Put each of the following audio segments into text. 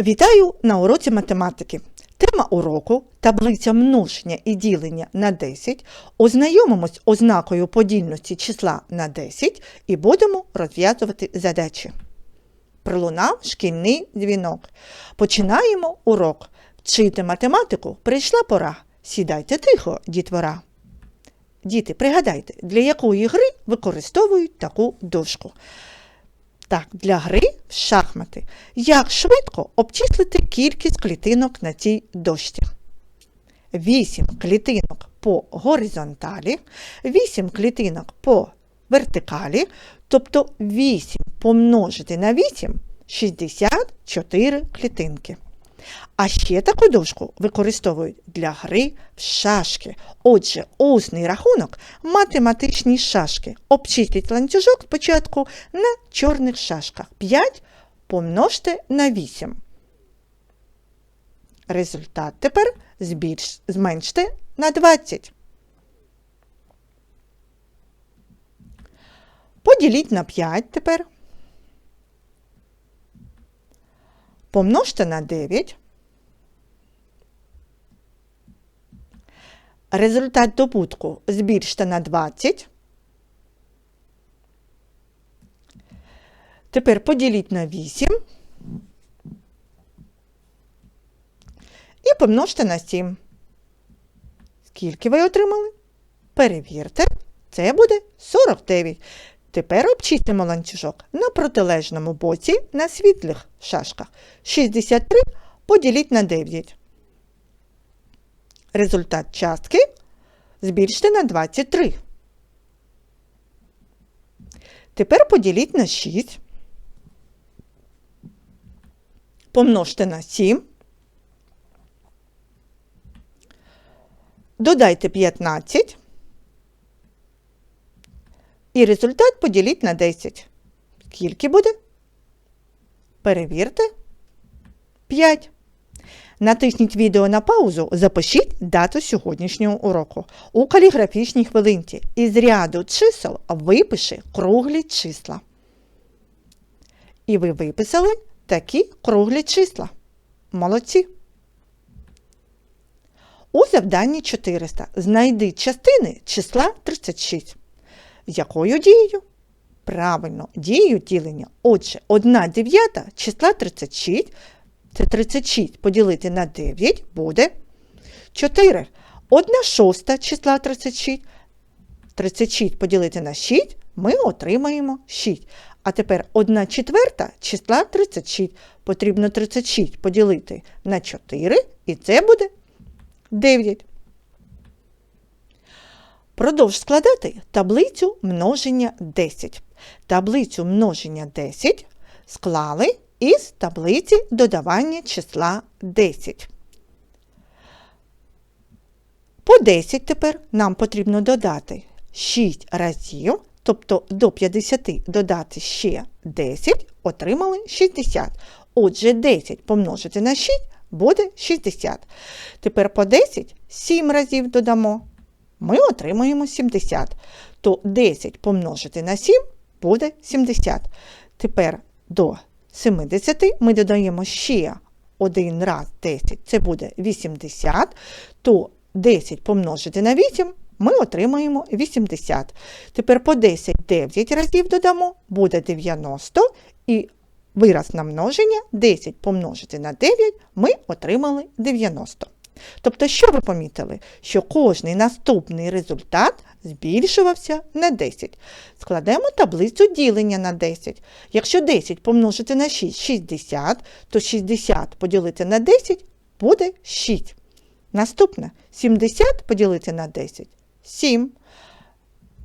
Вітаю на уроці математики. Тема уроку таблиця множення і ділення на 10. Ознайомимось ознакою подільності числа на 10 і будемо розв'язувати задачі. Пролунав шкільний дзвінок. Починаємо урок. Вчити математику прийшла пора. Сідайте тихо, дітвора. Діти, пригадайте, для якої гри використовують таку дошку. Так, для гри в шахмати. Як швидко обчислити кількість клітинок на цій дошці? 8 клітинок по горизонталі, 8 клітинок по вертикалі, тобто 8 помножити на 8 64 клітинки. А ще таку дошку використовують для гри в шашки. Отже, усний рахунок математичні шашки. Обчистіть ланцюжок спочатку на чорних шашках. 5 помножте на 8. Результат тепер збільш... зменште на 20. Поділіть на 5 тепер. Помножте на 9. Результат добутку збільште на 20. Тепер поділіть на 8. І помножте на 7. Скільки ви отримали? Перевірте. Це буде 49. Тепер обчистимо ланцюжок на протилежному боці на світлих шашках. 63 поділіть на 9. Результат частки збільште на 23. Тепер поділіть на 6. Помножте на 7. Додайте 15. І результат поділіть на 10. Скільки буде? Перевірте. 5. Натисніть відео на паузу, запишіть дату сьогоднішнього уроку. У каліграфічній хвилинці із ряду чисел випиши круглі числа. І ви виписали такі круглі числа. Молодці. У завданні 400 знайди частини числа 36. З якою дією? Правильно, дією ділення. Отже, 1 дев'ята числа 36. Це 36 поділити на 9 буде 4. 1 шоста числа 36. 36 поділити на 6 ми отримаємо 6. А тепер 1 четверта числа 36. Потрібно 36 поділити на 4, і це буде 9. Продовж складати таблицю множення 10. Таблицю множення 10 склали із таблиці додавання числа 10. По 10 тепер нам потрібно додати 6 разів, тобто до 50 додати ще 10, отримали 60. Отже, 10 помножити на 6 буде 60. Тепер по 10 7 разів додамо. Ми отримаємо 70. То 10 помножити на 7 буде 70. Тепер до 70 ми додаємо ще один раз 10, це буде 80, то 10 помножити на 8 ми отримаємо 80. Тепер по 10 9 разів додамо, буде 90, і вираз на множення 10 помножити на 9 ми отримали 90. Тобто, що ви помітили? Що кожний наступний результат збільшувався на 10. Складемо таблицю ділення на 10. Якщо 10 помножити на 6 60, то 60 поділити на 10 буде 6. Наступне 70 поділити на 10 7.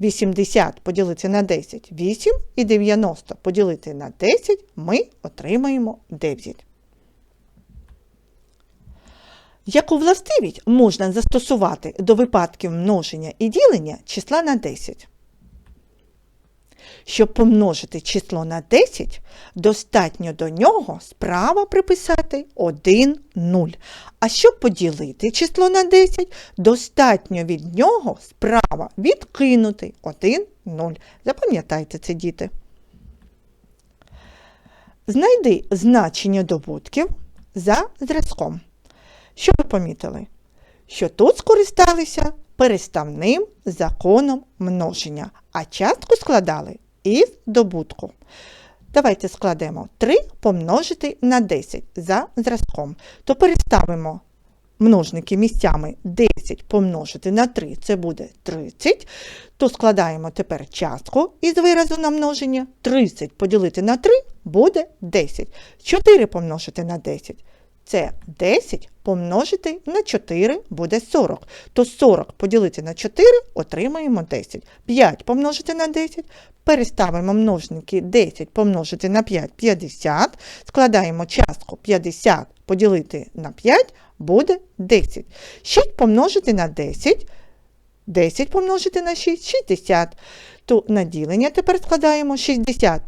80 поділити на 10 8 і 90 поділити на 10 ми отримаємо 9. Яку властивість можна застосувати до випадків множення і ділення числа на 10? Щоб помножити число на 10, достатньо до нього справа приписати 1 0. А щоб поділити число на 10, достатньо від нього справа відкинути 1 0. Запам'ятайте це, діти. Знайди значення добутків за зразком. Що ви помітили? Що тут скористалися переставним законом множення, а частку складали із добутку. Давайте складемо 3 помножити на 10 за зразком. То переставимо множники місцями 10 помножити на 3, це буде 30. То складаємо тепер частку із виразу на множення. 30 поділити на 3 буде 10. 4 помножити на 10. Це 10 помножити на 4 буде 40. То 40 поділити на 4 отримаємо 10. 5 помножити на 10. Переставимо множники 10 помножити на 5 50. Складаємо частку 50 поділити на 5 буде 10. 6 помножити на 10. 10 помножити на 6 60. То на ділення тепер складаємо 60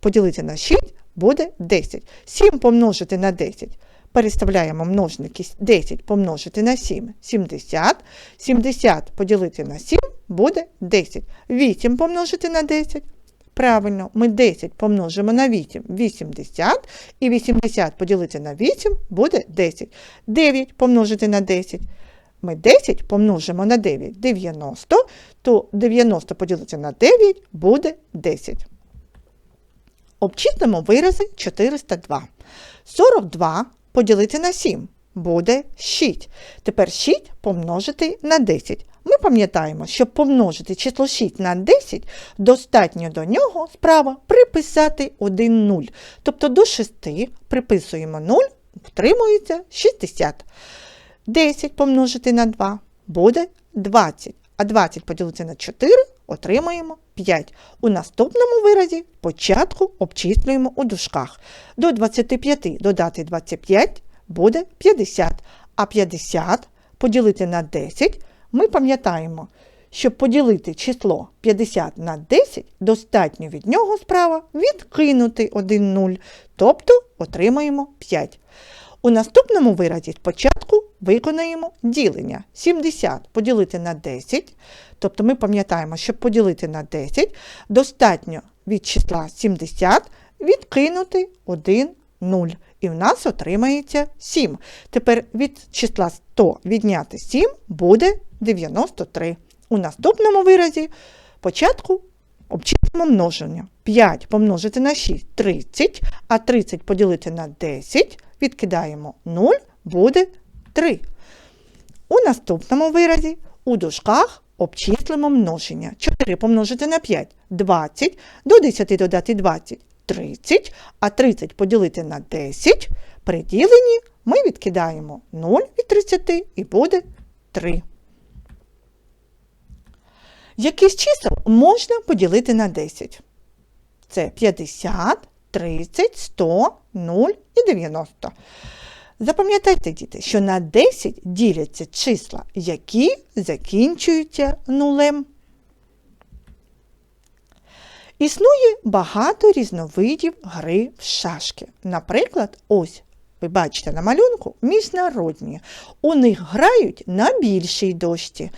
поділити на 6 буде 10. 7 помножити на 10. Переставляємо множники 10 помножити на 7 70. 70 поділити на 7 буде 10. 8 помножити на 10. Правильно, ми 10 помножимо на 8 80. І 80 поділити на 8 буде 10. 9 помножити на 10. Ми 10 помножимо на 9 90, то 90 поділити на 9 буде 10. Обчислимо вирази 402. 42 поділити на 7 буде 6. Тепер 6 помножити на 10. Ми пам'ятаємо, щоб помножити число 6 на 10, достатньо до нього справа приписати 1 0. Тобто до 6 приписуємо 0, втримується 60. 10 помножити на 2 буде 20. А 20 поділити на 4 отримаємо 5. У наступному виразі початку обчислюємо у дужках. До 25 додати 25 буде 50. А 50 поділити на 10 ми пам'ятаємо, щоб поділити число 50 на 10, достатньо від нього справа відкинути 1 0, тобто отримаємо 5. У наступному виразі спочатку виконаємо ділення. 70 поділити на 10, тобто ми пам'ятаємо, щоб поділити на 10, достатньо від числа 70 відкинути 1 0. І в нас отримається 7. Тепер від числа 100 відняти 7 буде 93. У наступному виразі початку обчислимо множення. 5 помножити на 6 30, а 30 поділити на 10, відкидаємо 0, буде 3. У наступному виразі у дужках обчислимо множення. 4 помножити на 5 20, до 10 додати 20 30, а 30 поділити на 10. При діленні ми відкидаємо 0 від 30 і буде 3. Які з чисел можна поділити на 10? Це 50, 30, 100, 0 і 90. Запам'ятайте, діти, що на 10 діляться числа, які закінчуються нулем. Існує багато різновидів гри в шашки. Наприклад, ось, ви бачите на малюнку, міжнародні. У них грають на більшій дошці.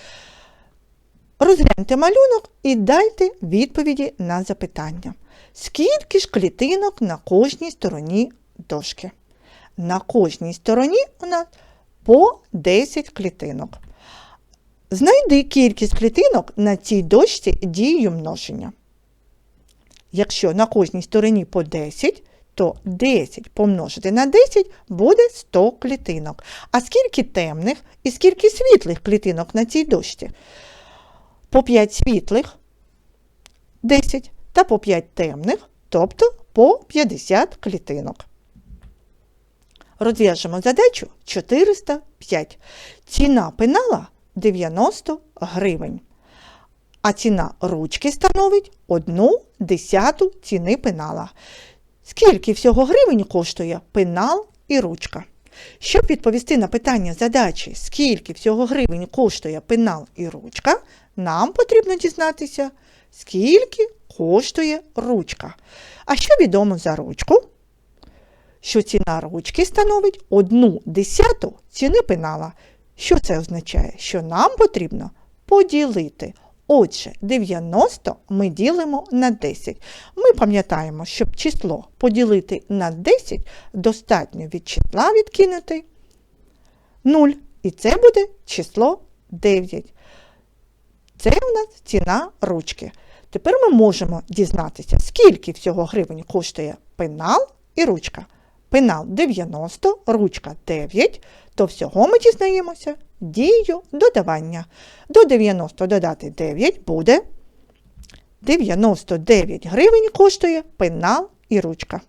Розгляньте малюнок і дайте відповіді на запитання. Скільки ж клітинок на кожній стороні дошки? На кожній стороні у нас по 10 клітинок. Знайди кількість клітинок на цій дошці дією множення. Якщо на кожній стороні по 10, то 10 помножити на 10 буде 100 клітинок. А скільки темних і скільки світлих клітинок на цій дошці? По 5 світлих 10 та по 5 темних, тобто по 50 клітинок. Розв'яжемо задачу 405. Ціна пенала 90 гривень. А ціна ручки становить 1 десяту ціни пенала. Скільки всього гривень коштує пенал і ручка? Щоб відповісти на питання задачі, скільки всього гривень коштує пенал і ручка, нам потрібно дізнатися, скільки коштує ручка. А що відомо за ручку? Що ціна ручки становить 1 десяту ціни пенала. Що це означає? Що нам потрібно поділити Отже, 90 ми ділимо на 10. Ми пам'ятаємо, щоб число поділити на 10, достатньо від числа відкинути 0. І це буде число 9. Це у нас ціна ручки. Тепер ми можемо дізнатися, скільки всього гривень коштує пенал і ручка. Пенал 90, ручка 9, то всього ми дізнаємося дію додавання. До 90 додати 9 буде 99 гривень коштує пенал і ручка.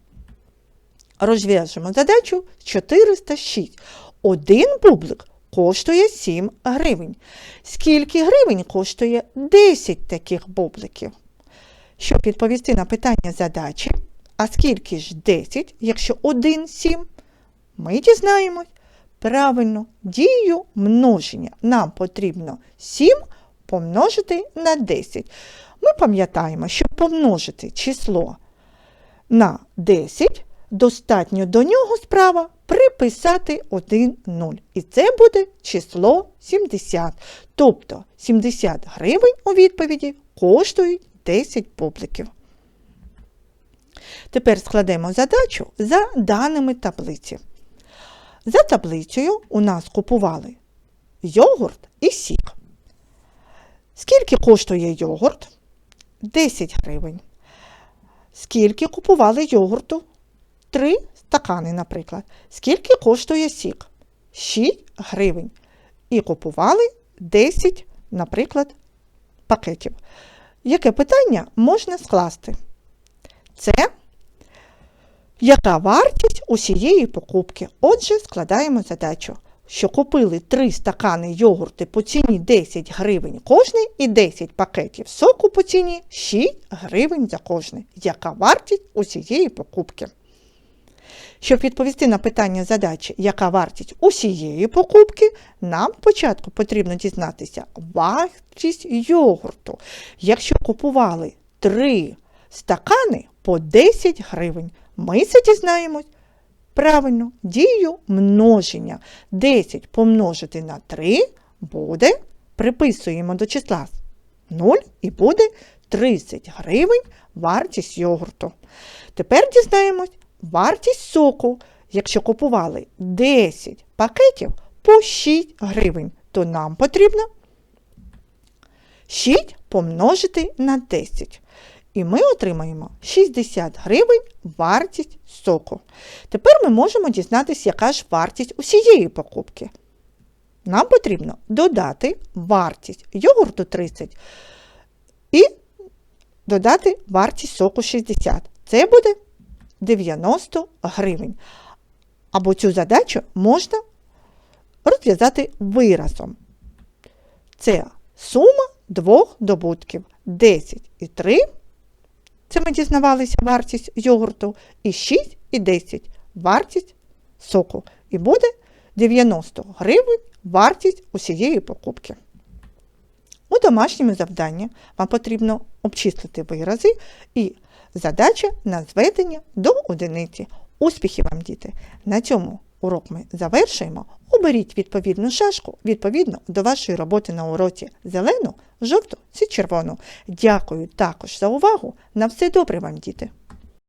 Розв'яжемо задачу 406. Один бублик коштує 7 гривень. Скільки гривень коштує 10 таких бубликів? Щоб відповісти на питання задачі, а скільки ж 10, якщо 1 7, ми дізнаємось. Правильно, дію множення. Нам потрібно 7 помножити на 10. Ми пам'ятаємо, щоб помножити число на 10, достатньо до нього справа приписати 1 0. І це буде число 70. Тобто 70 гривень у відповіді коштують 10 бубликів. Тепер складемо задачу за даними таблиці. За таблицею у нас купували йогурт і сік. Скільки коштує йогурт? 10 гривень. Скільки купували йогурту? 3 стакани, наприклад. Скільки коштує сік? 6 гривень. І купували 10, наприклад, пакетів. Яке питання можна скласти? Це яка вартість усієї покупки? Отже, складаємо задачу, що купили 3 стакани йогурти по ціні 10 гривень кожний і 10 пакетів соку по ціні 6 гривень за кожний. Яка вартість усієї покупки? Щоб відповісти на питання задачі, яка вартість усієї покупки, нам спочатку потрібно дізнатися вартість йогурту. Якщо купували 3 стакани по 10 гривень, ми це дізнаємось правильно дію множення. 10 помножити на 3 буде, приписуємо до числа 0 і буде 30 гривень вартість йогурту. Тепер дізнаємось вартість соку. Якщо купували 10 пакетів по 6 гривень, то нам потрібно 6 помножити на 10. І ми отримаємо 60 гривень вартість соку. Тепер ми можемо дізнатися, яка ж вартість усієї покупки. Нам потрібно додати вартість йогурту 30 і додати вартість соку 60. Це буде 90 гривень. Або цю задачу можна розв'язати виразом. Це сума двох добутків 10 і 3. Це ми дізнавалися вартість йогурту, і 6 і 10 вартість соку. І буде 90 гривень вартість усієї покупки. У домашньому завданні вам потрібно обчислити вирази і задача на зведення до одиниці. Успіхів вам, діти! На цьому урок ми завершуємо. Оберіть відповідну шашку відповідно до вашої роботи на уроці зелену, жовту чи червону. Дякую також за увагу. На все добре вам, діти!